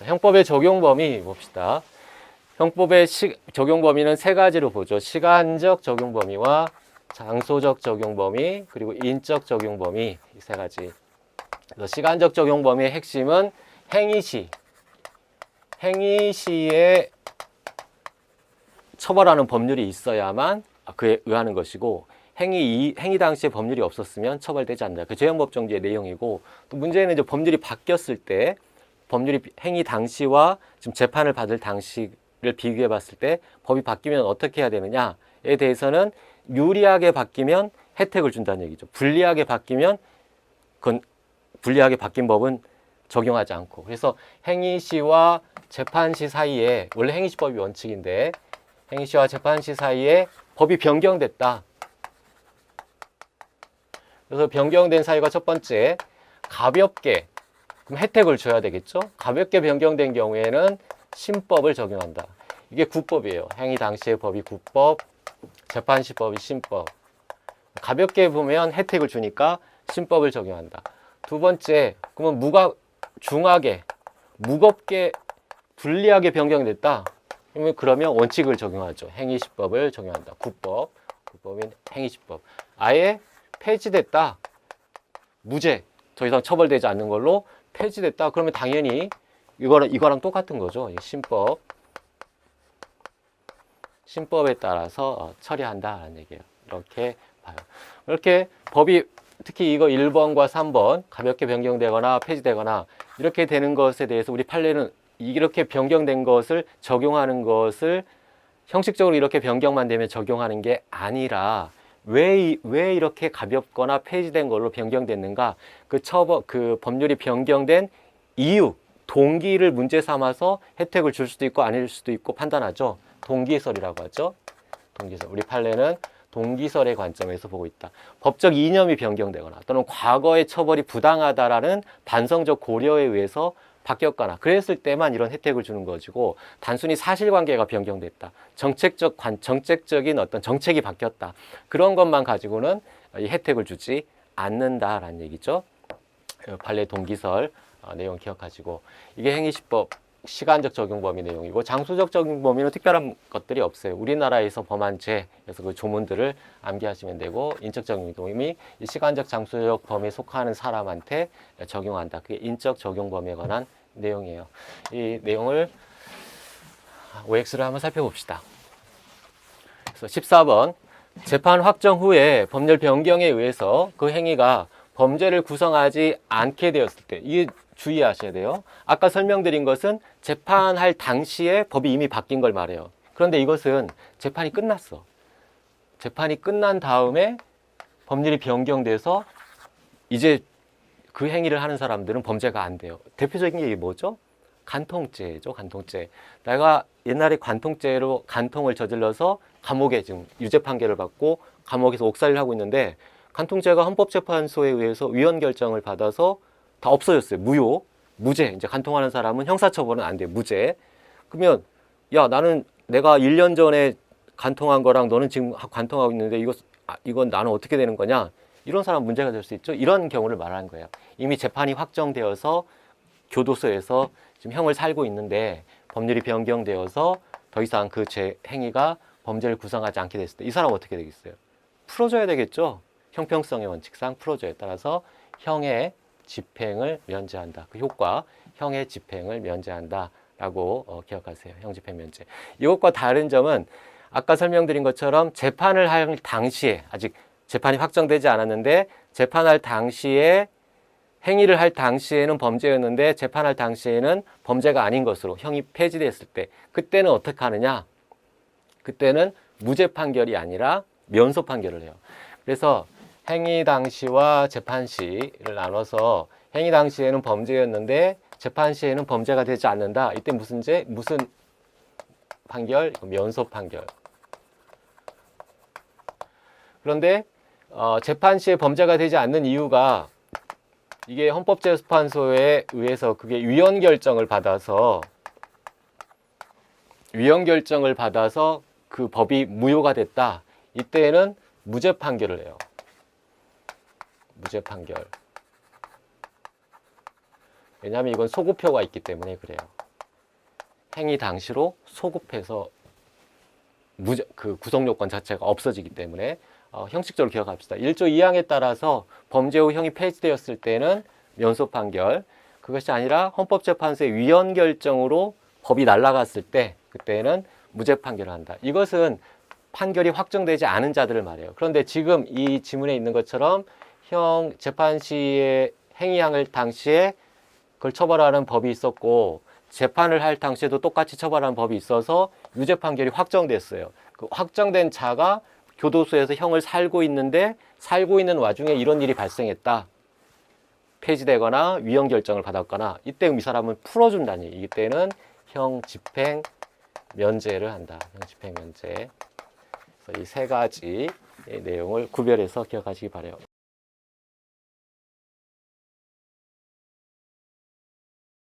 자, 형법의 적용 범위 봅시다. 형법의 시, 적용 범위는 세 가지로 보죠. 시간적 적용 범위와 장소적 적용 범위 그리고 인적 적용 범위 이 세 가지. 시간적 적용 범위의 핵심은 행위 시, 행위 시에 처벌하는 법률이 있어야만 그에 의하는 것이고 행위 이- 행위 당시에 법률이 없었으면 처벌되지 않는다. 그 재형법정지의 내용이고 또 문제는 이제 법률이 바뀌었을 때 법률이 비- 행위 당시와 지금 재판을 받을 당시를 비교해 봤을 때 법이 바뀌면 어떻게 해야 되느냐에 대해서는 유리하게 바뀌면 혜택을 준다는 얘기죠. 불리하게 바뀌면 그건 불리하게 바뀐 법은 적용하지 않고 그래서 행위시와 재판시 사이에 원래 행위시법이 원칙인데 행위시와 재판시 사이에 법이 변경됐다. 그래서 변경된 사유가 첫 번째 가볍게 그럼 혜택을 줘야 되겠죠. 가볍게 변경된 경우에는 신법을 적용한다. 이게 국법이에요. 행위 당시의 법이 국법, 재판시법이 신법. 가볍게 보면 혜택을 주니까 신법을 적용한다. 두 번째, 그러면 무가 중하게, 무겁게, 불리하게 변경됐다. 그러면 원칙을 적용하죠. 행위시법을 적용한다. 국법, 국법인 행위시법. 아예 폐지됐다. 무죄. 더 이상 처벌되지 않는 걸로 폐지됐다. 그러면 당연히 이거랑 이거랑 똑같은 거죠. 이 신법. 신법에 따라서 어, 처리한다라는 얘기예요. 이렇게 봐요. 이렇게 법이 특히 이거 1번과 3번 가볍게 변경되거나 폐지되거나 이렇게 되는 것에 대해서 우리 판례는 이렇게 변경된 것을 적용하는 것을 형식적으로 이렇게 변경만 되면 적용하는 게 아니라 왜, 이- 왜 이렇게 가볍거나 폐지된 걸로 변경됐는가? 그 처벌 그 법률이 변경된 이유 동기를 문제 삼아서 혜택을 줄 수도 있고 아닐 수도 있고 판단하죠. 동기설이라고 하죠. 동기설. 우리 판례는 동기설의 관점에서 보고 있다. 법적 이념이 변경되거나 또는 과거의 처벌이 부당하다라는 반성적 고려에 의해서 바뀌었거나 그랬을 때만 이런 혜택을 주는 것이고 단순히 사실관계가 변경됐다 정책적 관 정책적인 어떤 정책이 바뀌었다 그런 것만 가지고는 이 혜택을 주지 않는다라는 얘기죠 어, 판례 동기설 어, 내용 기억하시고 이게 행위시법 시간적 적용 범위 내용이고 장소적 적용 범위는 특별한 것들이 없어요. 우리나라에서 범한 죄 그래서 그 조문들을 암기하시면 되고 인적 적용 범위 이 시간적 장소적 범위에 속하는 사람한테 적용한다. 그게 인적 적용 범위에 관한 내용이에요. 이 내용을 OX를 한번 살펴봅시다. 그래서 14번 재판 확정 후에 법률 변경에 의해서 그 행위가 범죄를 구성하지 않게 되었을 때 이게 주의하셔야 돼요. 아까 설명드린 것은 재판할 당시에 법이 이미 바뀐 걸 말해요. 그런데 이것은 재판이 끝났어. 재판이 끝난 다음에 법률이 변경돼서 이제 그 행위를 하는 사람들은 범죄가 안 돼요. 대표적인 게 뭐죠? 간통죄죠, 간통죄. 내가 옛날에 간통죄로 간통을 저질러서 감옥에 지금 유죄 판결을 받고 감옥에서 옥살이를 하고 있는데 간통죄가 헌법재판소에 의해서 위헌 결정을 받아서 다 없어졌어요. 무효, 무죄. 이제 간통하는 사람은 형사처벌은 안 돼. 무죄. 그러면 야 나는 내가 1년 전에 간통한 거랑 너는 지금 하- 간통하고 있는데 이거 아, 이건 나는 어떻게 되는 거냐? 이런 사람 문제가 될 수 있죠. 이런 경우를 말하는 거예요. 이미 재판이 확정되어서 교도소에서 지금 형을 살고 있는데 법률이 변경되어서 더 이상 그죄 행위가 범죄를 구성하지 않게 됐을 때 이 사람 어떻게 되겠어요? 풀어줘야 되겠죠. 형평성의 원칙상 풀어줘야 따라서 형의 집행을 면제한다. 그 효과 형의 집행을 면제한다 라고 어, 기억하세요. 형 집행 면제. 이것과 다른 점은 아까 설명드린 것처럼 재판을 할 당시에 아직 재판이 확정되지 않았는데 재판할 당시에 행위를 할 당시에는 범죄였는데 재판할 당시에는 범죄가 아닌 것으로 형이 폐지됐을 때 그때는 어떻게 하느냐? 그때는 무죄 판결이 아니라 면소 판결을 해요. 그래서 행위 당시와 재판 시를 나눠서 행위 당시에는 범죄였는데 재판 시에는 범죄가 되지 않는다. 이때 무슨 죄? 무슨 판결? 면소 판결. 그런데 어, 재판 시에 범죄가 되지 않는 이유가 이게 헌법재판소에 의해서 그게 위헌 결정을 받아서 위헌 결정을 받아서 그 법이 무효가 됐다. 이때에는 무죄 판결을 해요. 무죄 판결. 왜냐하면 이건 소구표가 있기 때문에 그래요. 행위 당시로 소급해서 무죄, 그 구속 요건 자체가 없어지기 때문에 어, 형식적으로 기억합시다. 1조 2항에 따라서 범죄 후 형이 폐지되었을 때는 면소 판결, 그것이 아니라 헌법재판소의 위헌 결정으로 법이 날아갔을 때 그때는 무죄 판결을 한다. 이것은 판결이 확정되지 않은 자들을 말해요. 그런데 지금 이 지문에 있는 것처럼 형 재판 시의 행위항을 당시에 그걸 처벌하는 법이 있었고 재판을 할 당시에도 똑같이 처벌하는 법이 있어서 유죄 판결이 확정됐어요. 그 확정된 자가 교도소에서 형을 살고 있는데 살고 있는 와중에 이런 일이 발생했다. 폐지되거나 위헌 결정을 받았거나 이때 이 사람은 풀어준다니 이때는 형 집행 면제를 한다. 형 집행 면제. 이 세 가지 내용을 구별해서 기억하시기 바래요.